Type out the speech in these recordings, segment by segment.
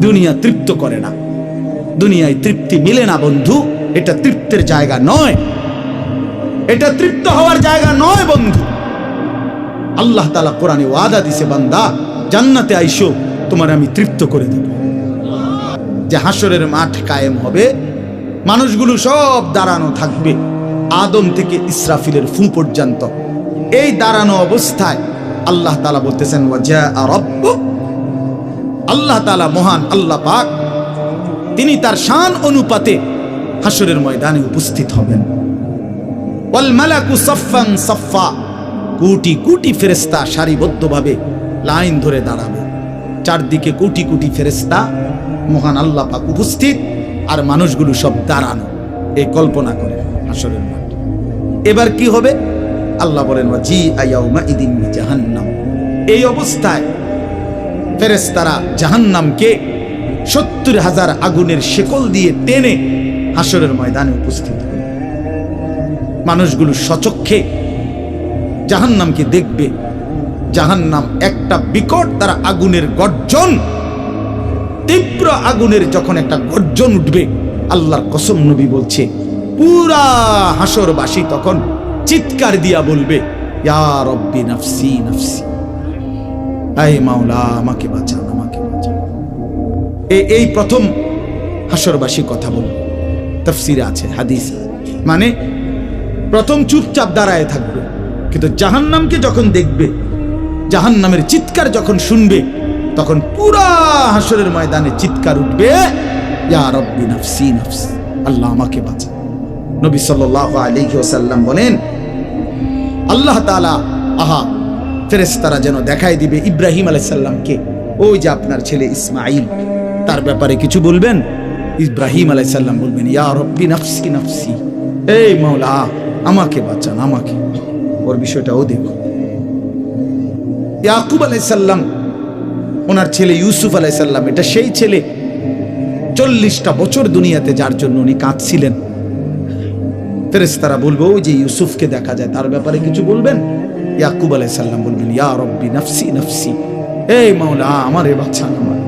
দুনিয়া তৃপ্ত করে না। দুনিয়ায় তৃপ্তি মিলে না, বন্ধু। এটা তৃপ্তের জায়গা নয়। এটা তৃপ্ত হওয়ার জায়গা নয়, বন্ধু। আল্লাহ তালা কোরআনে ওয়াদা দিছে, বান্দা, জান্নাতে আইসো, তোমার আমি তৃপ্ত করে দেব। যে হাসরের মাঠ কায়েম হবে, মানুষগুলো সব দাঁড়ানো থাকবে, আদম থেকে ইসরাফিলের ফু পর্যন্ত। এই দাঁড়ানো অবস্থায় আল্লাহ তালা বলতেছেন ওয়াজা রব্বুক আল্লাহ তালা মহান আল্লাহ পাক, তিনি তার শান অনুপাতে হাসরের ময়দানে উপস্থিত হবেন। ওয়াল মালাকু সাফফা, কোটি কোটি ফেরেস্তা সারিবদ্ধভাবে লাইন ধরে দাঁড়াবে। চারদিকে কোটি কোটি ফেরেস্তা মহান আল্লাহ পাক উপস্থিত, আর মানুষগুলো সব দাঁড়ানো। এই কল্পনা করে হাসরের মাঠ। এবার কি হবে? আল্লাহ বলেন জি আয়াউমা ইদিন জাহান্নাম। এই অবস্থায় ফেরেস্তারা জাহান্নামকে সত্তর হাজার আগুনের শেকল দিয়ে টেনে হাসরের ময়দানে উপস্থিত মানুষগুলো সচক্ষে জাহান্নামকে দেখবে। জাহান্নাম একটা বিকট তারা আগুনের গর্জন। তীব্র আগুনের যখন একটা গর্জন উঠবে, আল্লাহর কসম নবী বলছে, পুরা হাসরবাসী তখন চিৎকার দিয়া বলবে, ইয়া রব্বি নাফসি নাফসি। আই মাওলা, আমাকে বাঁচান আমাকে বাঁচান এই প্রথম হাসরবাসী কথা বলবে। তফসিরে আছে, হাদিস মানে প্রথম চুপচাপ দাঁড়ায় থাকবে। কিন্তু জাহান্নামকে যখন দেখবে, জাহান্নামের চিৎকার যখন শুনবে, তখন পুরা হাসরের ময়দানে চিৎকার উঠবে আল্লাহ আমাকে বাঁচা নবী সাল্লাল্লাহু আলাইহি ওয়াসাল্লাম বলেন, আল্লাহ তাআলা, আহা ফেরেশতারা যেন দেখাই দিবে ইব্রাহিম আলাইসাল্লামকে। ওই যে আপনার ছেলে ইসমাইল তার ব্যাপারে কিছু বলবেন? ইব্রাহিম আলাইসাল্লাম বলবেন, ইয়া রব্বি নাফসি নাফসি। এই মাওলা, আমাকে বাঁচান, আমাকে। ওর বিষয়টাও দেখো ইয়াকুব আলাইসাল্লাম, ওনার ছেলে ইউসুফ আলাইসাল্লাম, এটা সেই ছেলে চল্লিশটা বছর দুনিয়াতে যার জন্য উনি কাঁদছিলেন। ফেরেস্তারা বলব, ওই যে ইউসুফকে দেখা যায়, তার ব্যাপারে কিছু বলবেন? ইয়াকুব আলাই সাল্লাম বলবেন ইয়া রব্বি নাফসি নাফসি। এই মাওলা, আমার এ বাচ্চা আমার।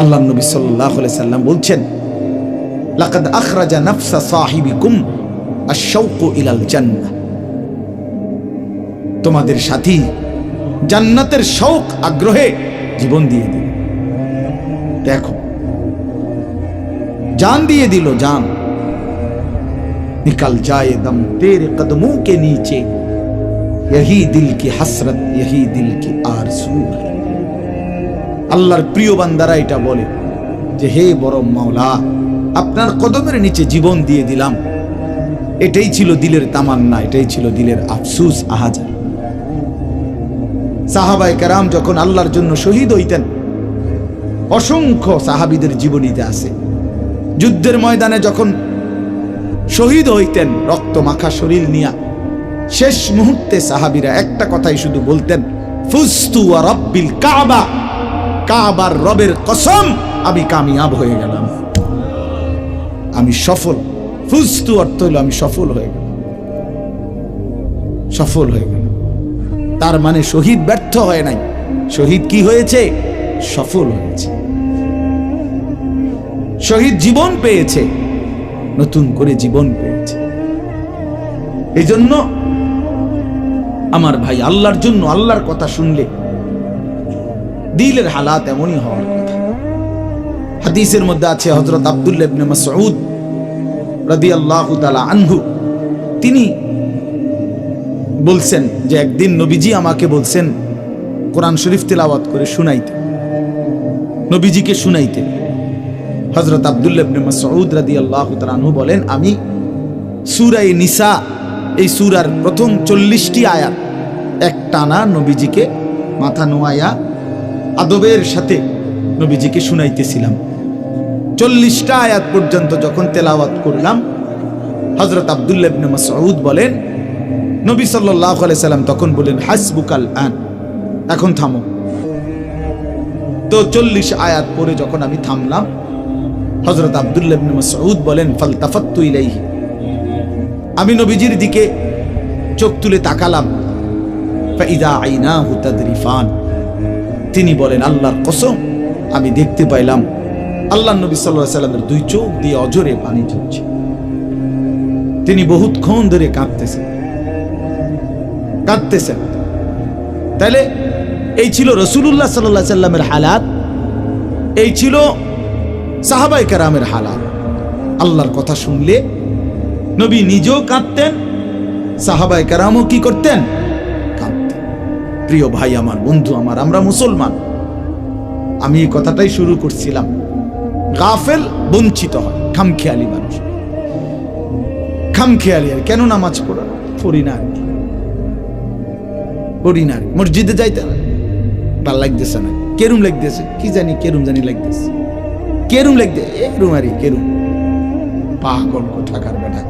আল্লাহ নবী সাল্লাহ সাল্লাম বলছেন, লাকাদ আখরাজা নাফসা ইলাল তোমাদের সাথী জান্নাতের শৌক আগ্রহে জীবন দিয়ে দিল। দেখো, জান দিয়ে দিল জান। निकल जाए दम तेरे कदमों के नीचे यही दिल की हसरत यही दिल की आरजू है আল্লাহর প্রিয় বান্দারা এটা বলে যে হে বড় মাওলা আপনার কদমের নিচে জীবন দিয়ে দিলাম এটাই ছিল দিলের তামান্না এটাই ছিল দিলের আফসুস আহাজার সাহাবায়ে কেরাম যখন আল্লাহর জন্য শহীদ হইতেন অসংখ্য সাহাবীদের জীবনীতে আছে যুদ্ধের ময়দানে যখন শহীদ হইতেন রক্ত মাখা শরীর নিয়া। শেষ মুহূর্তে সাহাবীরা একটা কথাই শুধু বলতেন ফুস্তু আর রব্বিল কাবা। কাবার রবের কসম, আমি কামিয়াব হয়ে গেলাম। আমি সফল। ফুস্তু অর্থ হলো আমি সফল হয়ে গেলাম। সফল হয়ে গেলাম। তার মানে শহীদ ব্যর্থ হয় নাই। শহীদ কি হয়েছে? সফল হয়েছে। শহীদ জীবন পেয়েছে। নতুন করে জীবন পেয়েছে। এই জন্য আমার ভাই আল্লাহর জন্য আল্লাহর কথা শুনলে দিলের হালাত এমনই হওয়ার কথা। হাদিসের মধ্যে আছে হজরত আব্দুল্লাহ ইবনে আনহু। তিনি বলছেন যে একদিন নবীজি আমাকে বলছেন, কোরআন শরীফ তেলাওয়াত করে শুনাইতে। নবীজিকে শুনাইতে। হজরত আবদুল্লাহ ইবনে মাসউদ রাদিয়াল্লাহু তাআলা আনহু বলেন, আমি সূরায়ে নিসা, এই সূরার প্রথম চল্লিশটি আয়াত এক টানা নবীজিকে মাথা নোয়ায়া আদবের সাথে নবীজিকে শুনাইতেছিলাম। চল্লিশটা আয়াত পর্যন্ত যখন তেলাওয়াত করলাম হজরত আবদুল্লাহ ইবনে মাসউদ বলেন, নবী আলাইহি সাল্লাম তখন বলেন, হাসবুকাল আন, এখন থামো। তো চল্লিশ আয়াত পরে যখন আমি থামলাম হজরত আবদুল্লাহ মাসউদ বলেন, ফালতাফাত্তু ইলাইহি। আমি নবীজির দিকে চোখ তুলে তাকালাম। ফাইদা আইনাহু তাদরিফান। তিনি বলেন, আল্লাহর কসম, আমি দেখতে পাইলাম, আল্লাহ নবী আলাইহি সাল্লামের দুই চোখ দিয়ে অজরে পানি ঝরছে। তিনি বহুতক্ষণ ধরে কাঁদতেছেন। কাঁদতেছেন। তাহলে এই ছিল রসুল্লাহ সাল্লাহ সাল্লামের হালাত। এই ছিল সাহাবাই কারামের হালাত আল্লাহর কথা শুনলে নবী নিজেও কাঁদতেন, সাহাবাই কারামও কি করতেন? কাঁদতেন। প্রিয় ভাই, আমার বন্ধু, আমার, আমরা মুসলমান। আমি এই কথাটাই শুরু করছিলাম। গাফেল বঞ্চিত হয়, খামখেয়ালি মানুষ। খামখেয়ালি আর কেন নামাজ পড়া পড়ি না আর কি? পড়ি না আর মসজিদে যাইতে ভালো লাগতেছে না। কেরুম লাগতেছে। কি জানি কেরুম জানি লাগতেছে। কেরুম লাগতে এরুম আরে কেরুম পাগল কোথাকার বেটা।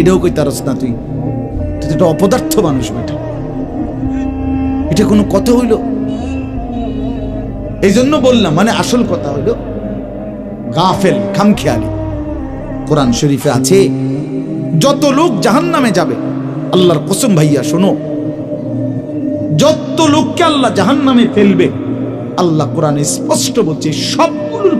এটাও কই তারস না তুই? তুই অপদার্থ মানুষ বেটা। এটা কোনো কথা হইল? এই জন্য বললাম মানে আসল কথা হইল, গাফেল, খামখেয়ালি। কোরআন শরীফে আছে, যত লোক জাহান্নামে যাবে, আল্লাহর কসম ভাইয়া, শোনো। যত লোককে আল্লাহ জাহান্নামে ফেলবে, আল্লাহ কোরআনে স্পষ্ট বলছে সবগুলোর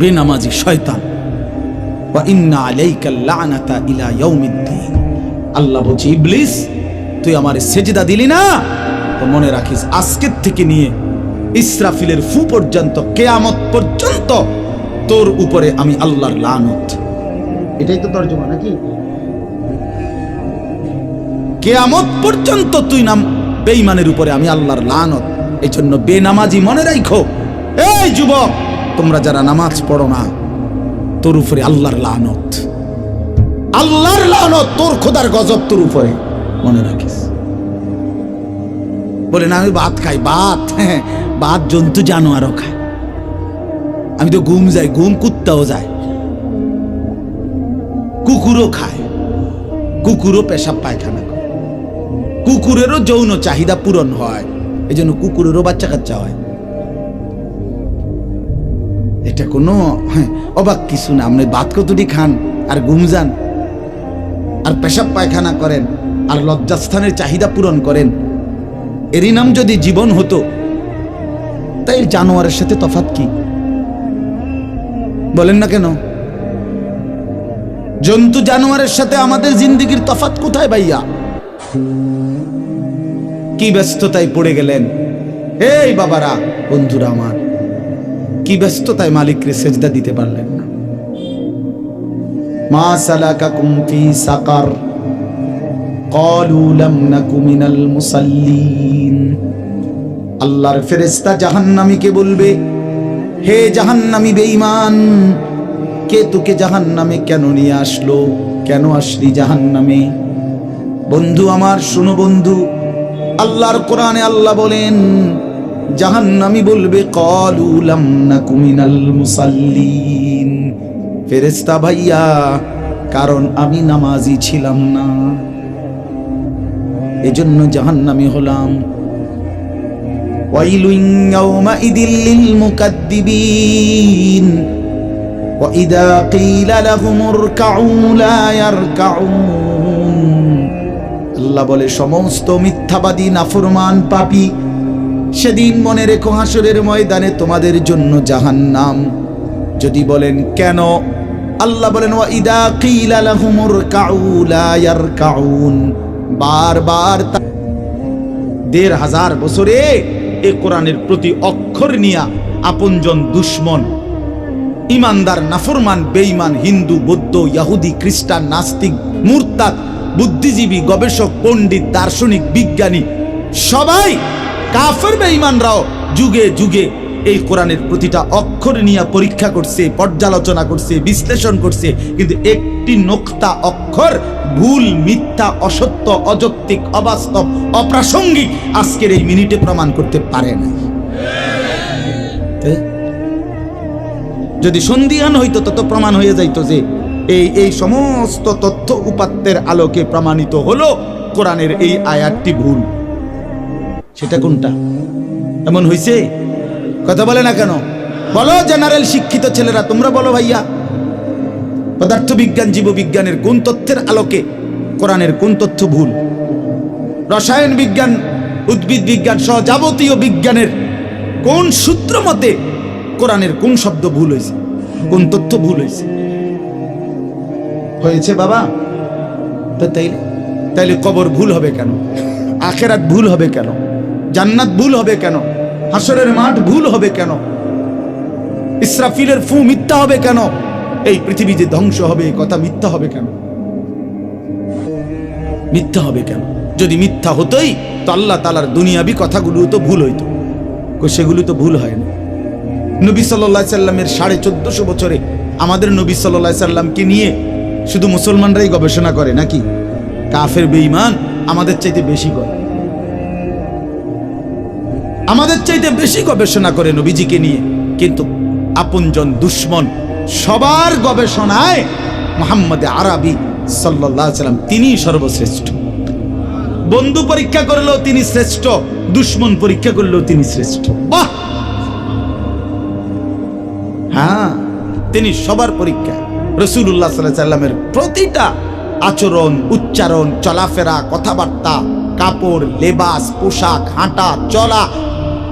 বেনামাজি শয়তান ওয়া ইন্না আলাইকা লানাতা ইলা ইয়াউমিদ্দিন। আল্লাহ বলছে ইবলিস তুই আমার সেজদা দিলি না? তো মনে রাখিস আজকের থেকে নিয়ে ইসরাফিলের ফু পর্যন্ত কেয়ামত পর্যন্ত তোর উপরে আমি আল্লাহর লানত। এটাই তো তর্জমা নাকি? কেয়ামত পর্যন্ত তুই নাম বেঈমানের উপরে আমি আল্লাহর লানত। এই জন্য বেনামাজি মনে রাখো এই যুবক তোমরা যারা নামাজ পড়ো না, তোর উপরে আল্লাহর লানত। আল্লাহর লানত তোর খোদার গজব তোর উপরে। মনে রাখিস। বলে, না, আমি ভাত খাই, ভাত। হ্যাঁ ভাত জন্তু জানোয়ারও খায়। আমি তো ঘুম যাই, ঘুম কুত্তাও যায়। কুকুরও খায়। কুকুরও পেশাব পায়খানা করে। কুকুরেরও যৌন চাহিদা পূরণ হয়। এই জন্য কুকুরেরও বাচ্চা কাচ্চা হয়। এটা কোনো হ্যাঁ, অবাক কিছু না। আপনি ভাত কতটি খান আর ঘুম যান আর পেশাব পায়খানা করেন আর লজ্জাস্থানের চাহিদা পূরণ করেন। এরই নাম যদি জীবন হতো তাই জানোয়ারের সাথে তফাত কি? বলেন না কেন? জন্তু জানোয়ারের সাথে আমাদের জিন্দিগির তফাত কোথায় ভাইয়া? কি ব্যস্ততায় পড়ে গেলেন? এই বাবারা বন্ধুরা আমার কি ব্যস্ততায় মালিককে সেজদা দিতে পারলেন না। মা সালাকা কুমফি সাকার কলু লাম নাকু মিনাল মুসাল্লিন। আল্লাহর ফেরেশতা জাহান্নামীকে বলবে, হে জাহান্নামী বেঈমান, কে তোকে জাহান্নামে কেন নিয়ে আসলো? কেন আসলি জাহান্নামে? বন্ধু আমার, শুনো বন্ধু, আল্লাহর কোরআনে আল্লাহ বলেন জাহান্নামী বলবে কলু লাম নাকু মিনাল মুসাল্লিন ফেরেশতা ভাইয়া কারণ আমি নামাজি ছিলাম না এজন্য জাহান্নামী হলাম ويل يومئذ للمكذبين وإذا قيل لهم اركعوا لا يركعون আল্লাহ বলে সমস্ত মিথ্যাবাদী নাফরমান পাপী সেদিন মনে রেখো হাসরের ময়দানে তোমাদের জন্য জাহান নাম যদি বলেন কেন? আল্লাহ বলেন, ওয়া দেড় হাজার বছরে এ কোরআনের প্রতি অক্ষর নিয়া আপনজন দুশ্মন, ইমানদার, নাফরমান, বেঈমান, হিন্দু, বৌদ্ধ, ইয়াহুদি, খ্রিস্টান, নাস্তিক, মুরতাদ, বুদ্ধিজীবী, গবেষক, পণ্ডিত, দার্শনিক, বিজ্ঞানী, সবাই কাফের বেঈমানরাও যুগে যুগে এই কোরআনের প্রতিটা অক্ষর নিয়ে পরীক্ষা করছে, পর্যালোচনা করছে, বিশ্লেষণ করছে, কিন্তু একটি নোক্তা অক্ষর ভুল, মিথ্যা, অসত্য, অযৌক্তিক, অবাস্তব, অপ্রাসঙ্গিক আজকের এই মিনিটে প্রমাণ করতে পারে না। যদি সন্ধিহান হইতো তত প্রমাণ হয়ে যাইতো যে এই এই সমস্ত তথ্য উপাত্তের আলোকে প্রমাণিত হলো কোরআনের এই আয়াতটি ভুল। সেটা কোনটা? এমন হইছে? কথা বলে না কেন? বলো জেনারেল শিক্ষিত ছেলেরা, তোমরা বলো ভাইয়া। পদার্থবিজ্ঞান, জীববিজ্ঞানের কোন তথ্যের আলোকে কোরআনের কোন তথ্য ভুল? রসায়ন বিজ্ঞান, উদ্ভিদ বিজ্ঞান সহ যাবতীয় বিজ্ঞানের কোন সূত্র মতে কোরআনের কোন শব্দ ভুল হয়েছে কোন তথ্য ভুল হয়েছে হয়েছে বাবা। তো তাইলে? তাইলে কবর ভুল হবে কেন? আখেরাত ভুল হবে কেন? জান্নাত ভুল হবে কেন? হাসরের মাঠ ভুল হবে কেন? ইসরাফিলের ফু মিথ্যা হবে কেন? এই পৃথিবী যে ধ্বংস হবে কথা মিথ্যা হবে কেন? মিথ্যা হবে কেন? যদি মিথ্যা হতোই, তো আল্লাহ তালার দুনিয়াবি কথাগুলো তো ভুল হইত। সেগুলো তো ভুল হয় না। নবী সাল্লাহ সাল্লামের সাড়ে চোদ্দশো বছরে আমাদের নবী সাল্লাহ সাল্লামকে নিয়ে শুধু মুসলমানরাই গবেষণা করে নাকি? কাফের বেঈমান আমাদের চাইতে বেশি করে। আমাদের চাইতে বেশি গবেষণা করে নবীজিকে নিয়ে। কিন্তু আপনজন দুশ্মন সবার গবেষণায় মোহাম্মদ আরবি সাল্লাহ সাল্লাম তিনি সর্বশ্রেষ্ঠ। বন্ধু পরীক্ষা করলেও তিনি শ্রেষ্ঠ, দুশ্মন পরীক্ষা করলেও তিনি শ্রেষ্ঠ। বাহ! হ্যাঁ তিনি সবার পরীক্ষা। রসুল্লাহ সাল্লামের প্রতিটা আচরণ, উচ্চারণ, চলাফেরা, কথাবার্তা, কাপড়, লেবাস, পোশাক, হাঁটা, চলা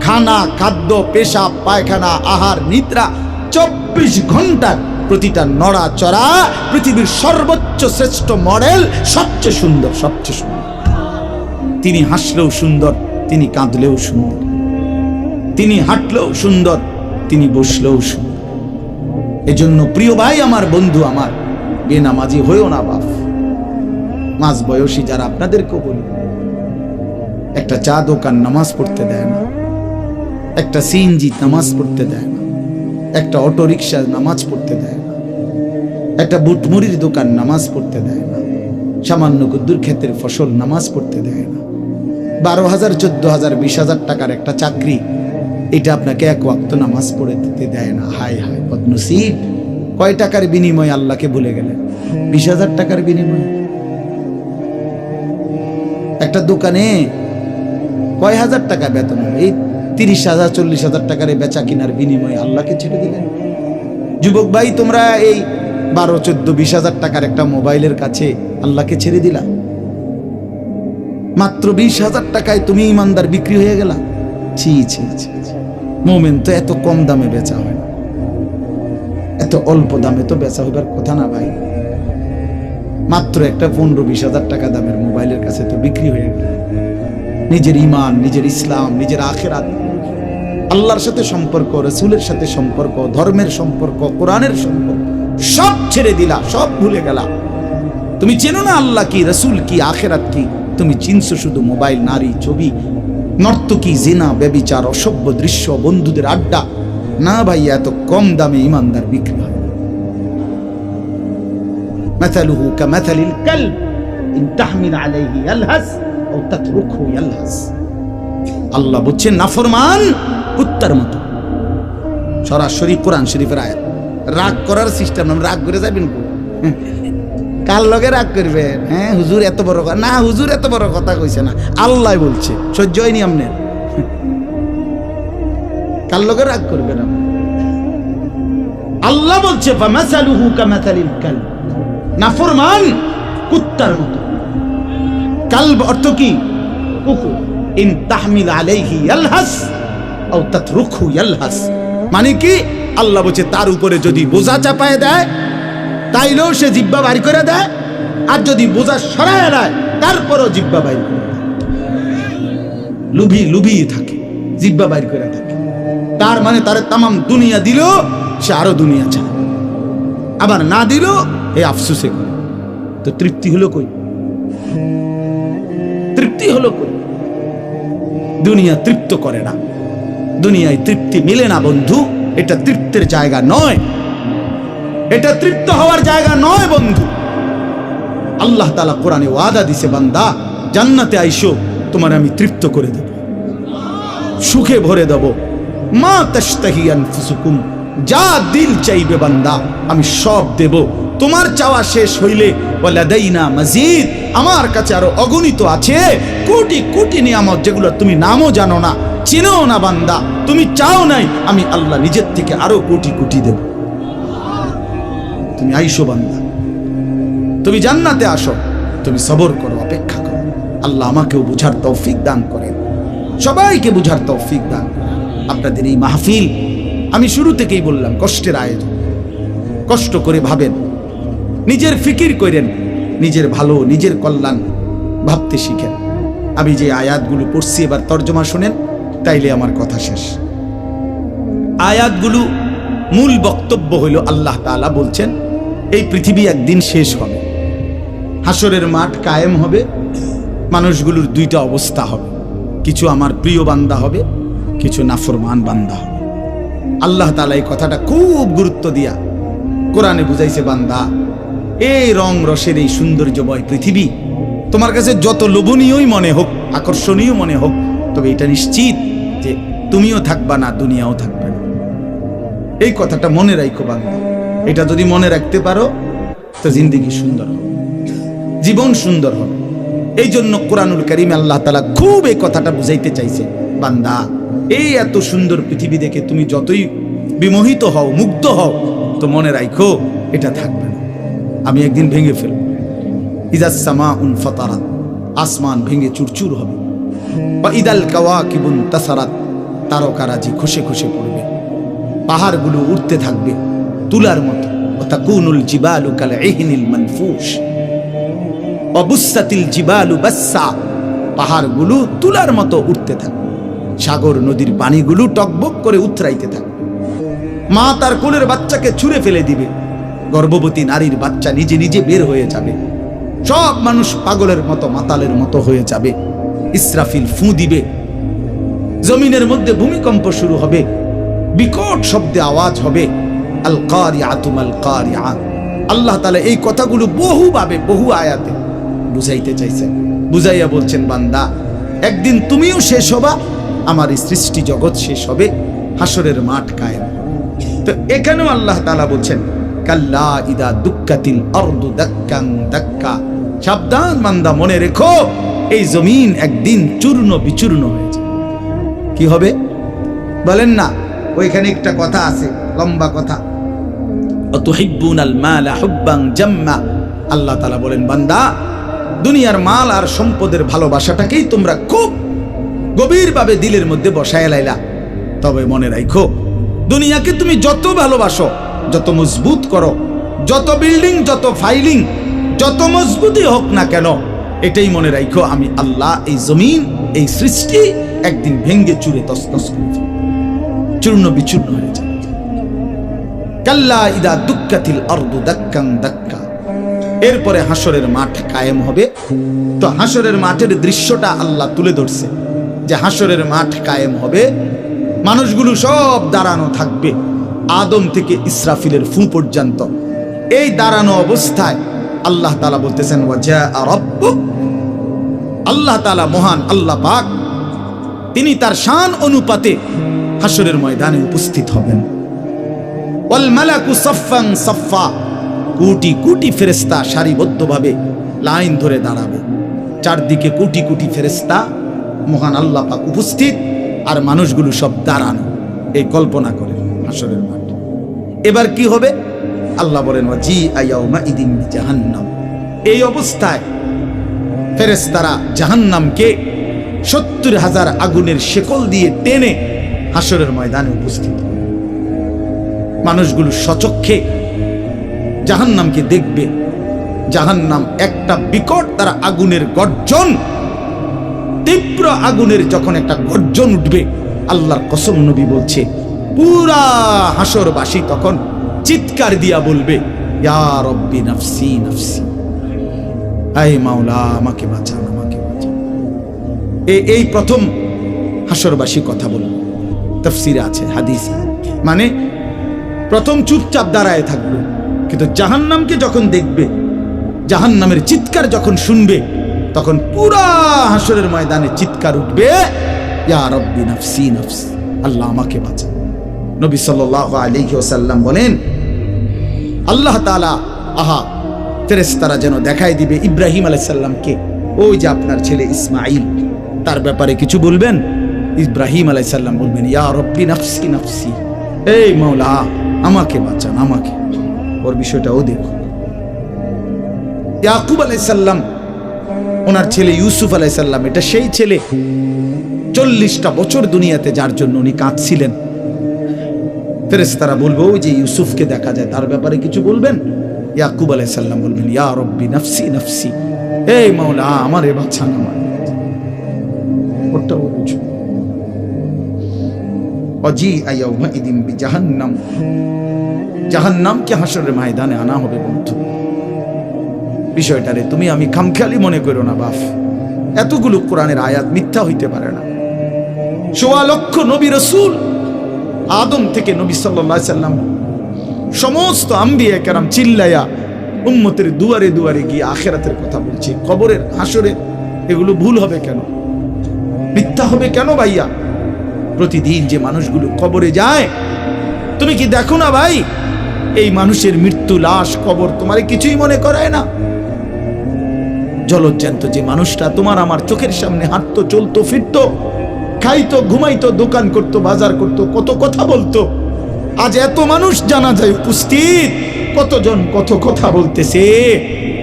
খানা, খাদ্য পেশাব পায়খানা, আহার, নিদ্রা, চব্বিশ ঘণ্টার প্রতিটা নড়া চড়া পৃথিবীর সর্বোচ্চ শ্রেষ্ঠ মডেল, সবচেয়ে সুন্দর সবচেয়ে সুন্দর। তিনি হাসলেও সুন্দর, তিনি কাঁদলেও সুন্দর। তিনি হাঁটলেও সুন্দর, তিনি বসলেও সুন্দর। এজন্য প্রিয় ভাই, আমার বন্ধু, আমার বেনামাজি, হয়েও না বাপ মাঝ বয়সী যারা, আপনাদেরকেও বলি, একটা চা দোকান নামাজ পড়তে দেয় না। একটা সিএনজি নামাজ পড়তে দেয় না। একটা অটো রিক্সা নামাজ পড়তে দেয় না। একটা বুটমুড়ির দোকান নামাজ পড়তে দেয় না। সামান্য কুদ্দুর ক্ষেতের ফসল নামাজ পড়তে দেয় না। বারো হাজার, চোদ্দ হাজার, বিশ হাজার টাকার একটা চাকরি, এটা আপনাকে এক ওয়াক্ত নামাজ পড়ে দিতে দেয় না। হায় হায় পদ্মসিব কয় টাকার বিনিময়ে আল্লাহকে ভুলে গেলেন? বিশ হাজার টাকার বিনিময়ে। একটা দোকানে কয় হাজার টাকা বেতন এই তিরিশ হাজার, চল্লিশ হাজার টাকার এই বেচা কিনার বিনিময়ে আল্লাহকে ছেড়ে দিলেন। যুবক ভাই, তোমরা এই বারো, চোদ্দ, বিশ হাজার টাকার একটা মোবাইলের কাছে আল্লাহকে ছেড়ে দিলা। মাত্র বিশ হাজার টাকায় তুমি ইমানদার বিক্রি হয়ে গেলা। ছি ছি ছি। মোমেন তো এত কম দামে বেচা হয় না। এত অল্প দামে তো বেচা হইবার কথা না ভাই। মাত্র একটা পনেরো, বিশ হাজার টাকা দামের মোবাইলের কাছে তো বিক্রি হয়ে গেল। নিজের ইমান, নিজের ইসলাম, নিজের আখেরাত আল্লাহর সাথে সম্পর্ক রসুলের সাথে সম্পর্ক ধর্মের সম্পর্ক কোরআনের সম্পর্ক সব ছেড়ে দিলা সব ভুলে গেলা তুমি চেনো না আল্লাহ কি রসুল কি আখেরাত কি তুমি চিনছো শুধু মোবাইল নারী ছবি নর্তকী জেনা ব্যবিচার অসভ্য দৃশ্য বন্ধুদের আড্ডা না ভাই এত কম দামে ইমানদার বিক্রি হয় না। مثله كمثل الكلب إن تحمل عليه يلهث أو تتركه يلهث আল্লাহ বলছেন নাফরমান কুত্তার মতো। সরাসরি কোরআন শরীফের আয়াত। রাগ করার সিস্টেম রাগ করে যাবেন? কার লগে রাগ করবে হ্যাঁ হুজুর এত বড় কথা না, হুজুর এত বড় কথা কইছে না। আল্লাহ বলছে, সহ্য হয়নি আপনার কার লগে রাগ করবে না আল্লাহ বলছে নাফরমান কুত্তার মতো। কালব অর্থ কি? কুকুর। ইন তাহমিল আলাইহি ইয়ালহাস মানে কি? আল্লাহ বলছে, তার উপরে যদি বোঝা চাপায় দেয়, তাইলেও সে জিব্বা বাড়ি করে দেয়। আর যদি বোঝা সরায় দেয় তারপরও জিব্বা বাইর করে লুভি লুভি থাকে জিব্বা বাইর করে থাকে। তার মানে তার তামাম দুনিয়া দিল সে আরও দুনিয়া চায়। আবার না দিল এ আফসুসে করে। তো তৃপ্তি হলো কই? তৃপ্তি হলো কই? দুনিয়া তৃপ্ত করে না। দুনিয়ায় তৃপ্তি মিলে না, বন্ধু। এটা তৃপ্তের জায়গা নয়। এটা তৃপ্ত হওয়ার জায়গা নয়, বন্ধু। আল্লাহ তালা কোরআনে ওয়াদা দিছে, বান্দা, জান্নাতে আইসো, তোমার আমি তৃপ্ত করে দেব। সুখে ভরে দেব। মা তাস্তাহিয়ান যা দিল চাইবে বান্দা, আমি সব দেব। তোমার চাওয়া শেষ হইলে, ওয়ালাদাইনা মাজিদ, আমার কাছে আরও অগণিত আছে। কোটি কোটি নিয়ামত যেগুলো তুমি নামও জানো না। চিনো না বান্দা, তুমি চাও নাই, আমি আল্লাহ নিজের থেকে আরও কোটি কোটি দেব। তুমি আইসো বান্দা। তুমি জান্নাতে আসো, তুমি সবর করো, অপেক্ষা করো। আল্লাহ আমাকেও বুঝার তৌফিক দান করেন। সবাইকে বুঝার তৌফিক দান আপনাদের এই মাহফিল, আমি শুরু থেকেই বললাম, কষ্টের আয়োজন। কষ্ট করে ভাবেন, নিজের ফিকির করেন, নিজের ভালো, নিজের কল্যাণ ভাবতে শিখেন। আমি যে আয়াতগুলো পড়ছি, এবার তর্জমা শুনেন। তাইলে আমার কথা শেষ। আয়াতগুলো মূল বক্তব্য হইল আল্লাহ তাআলা বলছেন, এই পৃথিবী একদিন শেষ হবে। হাসরের মাঠ কায়েম হবে, মানুষগুলোর দুইটা অবস্থা হবে। কিছু আমার প্রিয় বান্দা হবে, কিছু নাফরমান বান্দা হবে। আল্লাহ তালা এই কথাটা খুব গুরুত্ব দিয়া কোরআনে বুঝাইছে, বান্দা, এই রং রসের এই সৌন্দর্যময় পৃথিবী তোমার কাছে যত লোভনীয়ই মনে হোক, আকর্ষণীয় মনে হোক তবে এটা নিশ্চিত যে তুমিও থাকবা না, দুনিয়াও থাকবে না। এই কথাটা মনে রাখো বান্দা। এটা যদি মনে রাখতে পারো, তো জিন্দিগি সুন্দর হবে। জীবন সুন্দর হবে। এই জন্য কোরআনুল করিম আল্লাহ তালা খুব এই কথাটা বুঝাইতে চাইছে, বান্দা, এই এত সুন্দর পৃথিবী দেখে তুমি যতই বিমোহিত হও, মুগ্ধ হও, তো মনে রাখো এটা থাকবে না। আমি একদিন ভেঙে ফেলব। ইজাজ সামা উন ফতারা, আসমান ভেঙে চুরচুর হবে। বা ইদাল কাওয়া কিবুন তাসারাত, তারকারাজি খসে খসে পড়বে। পাহাড়গুলো উঠতে থাকবে তুলার মতো। জিবালু কাল ইহনিল মানফুস অবুসাতিল জিবালু বাসা পাহাড়গুলো তুলার মতো উঠতে থাকবে। সাগর নদীর পানিগুলো টকবক করে উথরাইতে থাকবে। মা তার কোলের বাচ্চাকে ছুঁড়ে ফেলে দিবে। গর্ভবতী নারীর বাচ্চা নিজে নিজে বের হয়ে যাবে। সব মানুষ পাগলের মতো, মাতালের মতো হয়ে যাবে। ইসরাফিল ফু দিবে। জমিনের মধ্যে ভূমিকম্প শুরু হবে। বিকট শব্দে আওয়াজ হবে। আল কারিয়াতুম আল কারিয়া আল্লাহ তাআলা এই কথাগুলো বহুভাবে, বহু আয়াতে বুঝাইতে চাইছেন। বুঝাইয়া বলছেন, বান্দা, একদিন তুমিও শেষ হবা, আমার এই সৃষ্টি জগৎ শেষ হবে হাসরের মাঠ কায়েম তো এখানেও আল্লাহ তাআলা বলছেন, কাল্লা ইদা দুক্কাতিল অর্দু দাক্কাং দাক্কা। সাবধান বান্দা, মনে রেখো এই জমিন একদিন চূর্ণ বিচূর্ণ হয়ে যাবে কি হবে? বলেন না, ওইখানে একটা কথা আছে, লম্বা কথা। আল্লাহ তাআলা বলেন, বান্দা, দুনিয়ার মাল আর সম্পদের ভালোবাসাটাকেই তোমরা খুব গভীরভাবে দিলের মধ্যে বসায় লাইলা। তবে মনে রাখো দুনিয়াকে তুমি যত ভালোবাসো, যত মজবুত করো, যত বিল্ডিং, যত ফাইলিং, যত মজবুতই হোক না কেন এটাই মনে রাখো আমি আল্লাহ এই জমিন, এই সৃষ্টি একদিন ভেঙ্গে চুরে তসতস করে চূর্ণ বিচূর্ণ হয়ে যাবে। কাল্লা ইদা দুক্কাতিল অর্দু দাক্কাং দাক্কা। এরপরে হাসরের মাঠ কায়েম হবে। তো হাসরের মাঠের দৃশ্যটা আল্লাহ তুলে ধরছে যে হাসরের মাঠ কায়েম হবে। মানুষগুলো সব দাঁড়ানো থাকবে আদম থেকে ইসরাফিলের ফু পর্যন্ত। এই দাঁড়ানো অবস্থায় আল্লাহ তালা বলতেছেন ওয়াজা রব্বুক আল্লাহ তালা মহান আল্লাহ পাক, তিনি তার শান অনুপাতে হাসরের ময়দানে উপস্থিত হবেন। কোটি কোটি ফেরেস্তা সারিবদ্ধভাবে লাইন ধরে দাঁড়াবে। চারদিকে কোটি কোটি ফেরেস্তা মহান আল্লাহ পাক উপস্থিত, আর মানুষগুলো সব দাঁড়ানো। এই কল্পনা করে হাসরের মাঠ। এবার কি হবে? আল্লাহ বলেন জি আয়াউমা ইদিন জাহান্নাম। এই অবস্থায় ফেরেস্তারা জাহান্নামকে সত্তর হাজার আগুনের শেকল দিয়ে টেনে হাসরের ময়দানে উপস্থিত মানুষগুলো সচক্ষে জাহান্নামকে দেখবে। জাহান্নাম একটা বিকট তারা আগুনের গর্জন। তীব্র আগুনের যখন একটা গর্জন উঠবে, আল্লাহর কসম নবী বলছে, পুরা হাসরবাসী তখন চিৎকার দিয়া বলবে, ইয়া রব্বি নাফসি নাফসি। আয় মাওলা, আমাকে বাঁচান আমাকে বাঁচান। এ- এই প্রথম হাসরবাসী কথা বলবে তফসিরে আছে, হাদিস। মানে প্রথম চুপচাপ দাঁড়ায় থাকবে কিন্তু জাহান্নামকে যখন দেখবে, জাহান্নামের চিৎকার যখন শুনবে, তখন পুরা হাসরের ময়দানে চিৎকার উঠবে আল্লাহ আমাকে বাঁচা নবী সাল্লাল্লাহু আলাইহি ওয়াসাল্লাম বলেন, আল্লাহ তাআলা, আহা ফেরেশতারা যেন দেখাই দিবে ইব্রাহিম আলাইহিস সালামকে ওই যে আপনার ছেলে ইসমাইল তার ব্যাপারে কিছু বলবেন? ইব্রাহিম আলাইহিস সালাম বলবেন, ইয়া নফসি নফসি। এই মাওলা, আমাকে বাঁচান, আমাকে। ওর বিষয়টাও দেখো ইয়াকুব আলাইসাল্লাম, ওনার ছেলে ইউসুফ আলাইসাল্লাম, এটা সেই ছেলে। চল্লিশটা বছর দুনিয়াতে যার জন্য উনি কাঁদছিলেন। ফেরেশতারা বলব, ওই যে ইউসুফকে দেখা যায়, তার ব্যাপারে কিছু বলবেন? ইয়াকুব আলাইসাল্লাম বলবেন, ইয়া রব্বি নফসি নফসি। এই মাওলা, আমারে বাঁচান আমার ওটাও বুঝো অজি আইয়াউমা ইদিম বি জাহান্নাম জাহান্নামকে হাসরের ময়দানে আনা হবে, বন্ধু। বিষয়টারে তুমি আমি খামখেয়ালি মনে করো না, বাফ। এতগুলো কোরআনের আয়াত মিথ্যা হইতে পারে না। সোয়া লক্ষ নবী রসুল আদম থেকে নবী সাল্লাম সমস্ত আম্বিয়া কেরাম চিল্লাইয়া উম্মতের দুয়ারে দুয়ারে গিয়ে আখেরাতের কথা বলছে। কবরের হাসরে এগুলো ভুল হবে কেন? মিথ্যা হবে কেন ভাইয়া? প্রতিদিন যে মানুষগুলো কবরে যায়, তুমি কি দেখো না ভাই? এই মানুষের মৃত্যু, লাশ, কবর তোমার কিছুই মনে করায় না। জলজ্জান্ত যে মানুষটা, তোমার আমার চোখের সামনে হাঁটতো, চলতো, ফিরতো, খাইতো, ঘুমাইতো, দোকান করতো, বাজার করতো, কত কথা বলতো। আজ এত মানুষ জানা যায় উপস্থিত। কতজন কত কথা বলতেছে।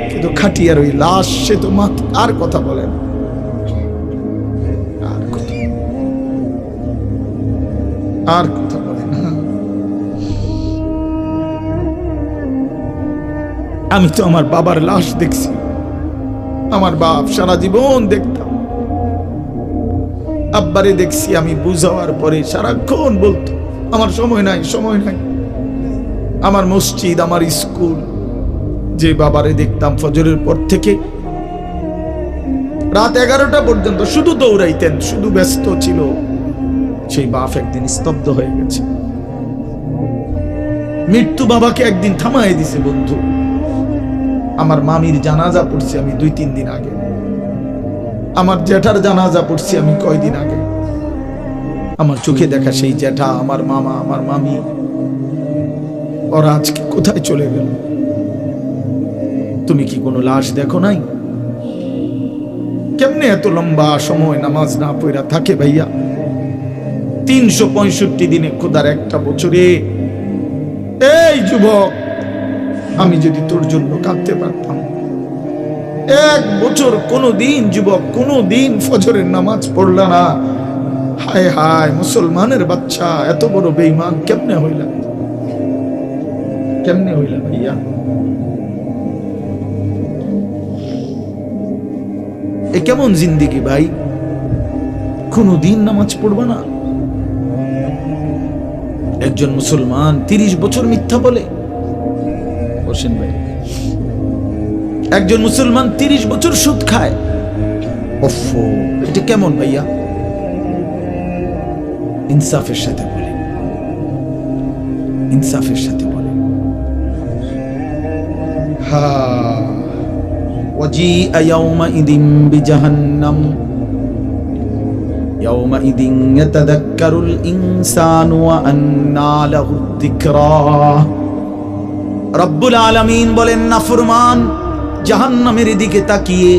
কিন্তু খাটিয়ার ওই লাশ, সে তো আর কথা বলে না। আর কথা বলে না। আমি তো আমার বাবার লাশ দেখছি। আমার বাপ সারা জীবন দেখতাম। আব্বারে দেখছি আমি বুঝাওয়ার পরে সারাক্ষণ বলতো আমার সময় নাই সময় নাই। আমার মসজিদ, আমার স্কুল, যে বাবারে দেখতাম ফজরের পর থেকে, রাত এগারোটা পর্যন্ত শুধু দৌড়াইতেন, শুধু ব্যস্ত ছিল। সেই বাপ একদিন স্তব্ধ হয়ে গেছে। মৃত্যু বাবাকে একদিন থামাই দিছে, বন্ধু। আমার মামির জানাজা পড়ছি আমি দুই তিন দিন আগে। আমার জ্যাঠার জানাজা পড়ছি আমি কয়দিন আগে। আমার চোখে দেখা সেই জ্যাঠা, আমার মামা, আমার মামি। ওরা আজকে কোথায় চলে গেল? তুমি কি কোনো লাশ দেখো নাই? কেমনে এত লম্বা সময় নামাজ না পড়া থাকে ভাইয়া? তিনশো পঁয়ষট্টি দিনে খোদার একটা বছরে। এই যুবক, আমি যদি তোর জন্য কাঁদতে পারতাম। এক বছর কোনো দিন যুবক কোনো দিন ফজরের নামাজ পড়লা না। হায় হায়, মুসলমানের বাচ্চা, এত বড় বেইমান কেমনে হইলা? কেমনে হইলা ভাইয়া? এ কেমন জিন্দিগি ভাই? কোনো দিন নামাজ পড়বা না? একজন মুসলমান তিরিশ বছর মিথ্যা বলে? হোসেন ভাই। একজন মুসলমান তিরিশ বছর সুদ খায়? এটা কেমন ভাইয়া? ইনসাফের সাথে বলে ইনসাফের সাথে বলে হা وجيء يومئذ بجهنم يومئذ يتذكر الإنسان وأنى له الذكرى রব্বুল আলামিন বলেন নাফরমান জাহান্নামের দিকে তাকিয়ে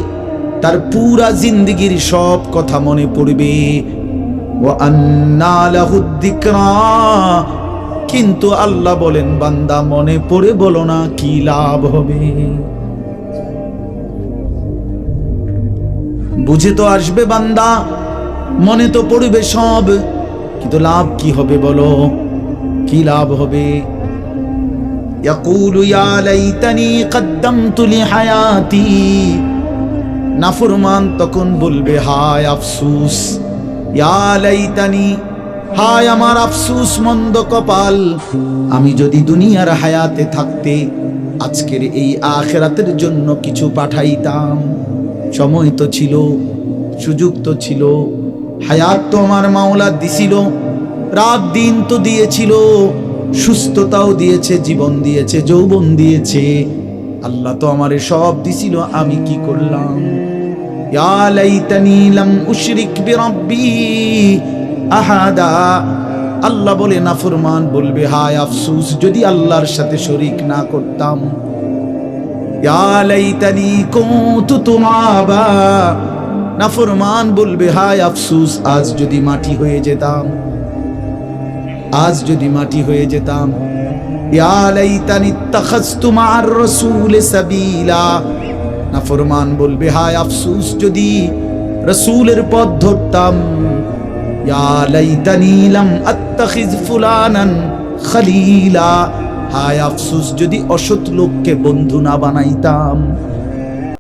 তার পুরা জিন্দিগির সব কথা মনে পড়বে কিন্তু আল্লাহ বলেন বান্দা মনে পড়ে বলো না কি লাভ হবে বুঝে তো আসবে বান্দা মনে তো পড়বে সব কিন্তু লাভ কি হবে বলো কি লাভ হবে يقول يا ليتني قدمت لحياتي নাফরমান তখন বলবে হায় আফসুস ইয়া লাইতানি, হায় আমার আফসুস মন্দ কপাল, আমি যদি দুনিয়ার হায়াতে থাকতে, আজকের এই আখেরাতের জন্য কিছু পাঠাইতাম। সময় তো ছিল, সুযোগ তো ছিল, হায়াত তো আমার মাওলা দিছিল, রাত দিন তো দিয়েছিল, সুস্থতাও দিয়েছে, জীবন দিয়েছে, যৌবন দিয়েছে। আল্লাহ তো আমারে সব দিছিল, আমি কি করলাম? ইয়া লাইতানি লাম উশরিক বিরাব্বি আহাদা আল্লাহ বলে নাফরমান বলবে, হায় আফসোস, যদি আল্লাহর সাথে শরিক না করতাম। নাফরমান বলবে, হায় আফসোস, আজ যদি মাটি হয়ে যেতাম। আজ যদি মাটি হয়ে যেতাম। ইয়া লাইতানি ইত্তাখাযতু মা'আর রাসূল সাবিলা। নাফরমান বলবে, হায় আফসুস, যদি রসুলের পথ ধরতাম হায় আফসুস, যদি অসৎ লোককে বন্ধু না বানাইতাম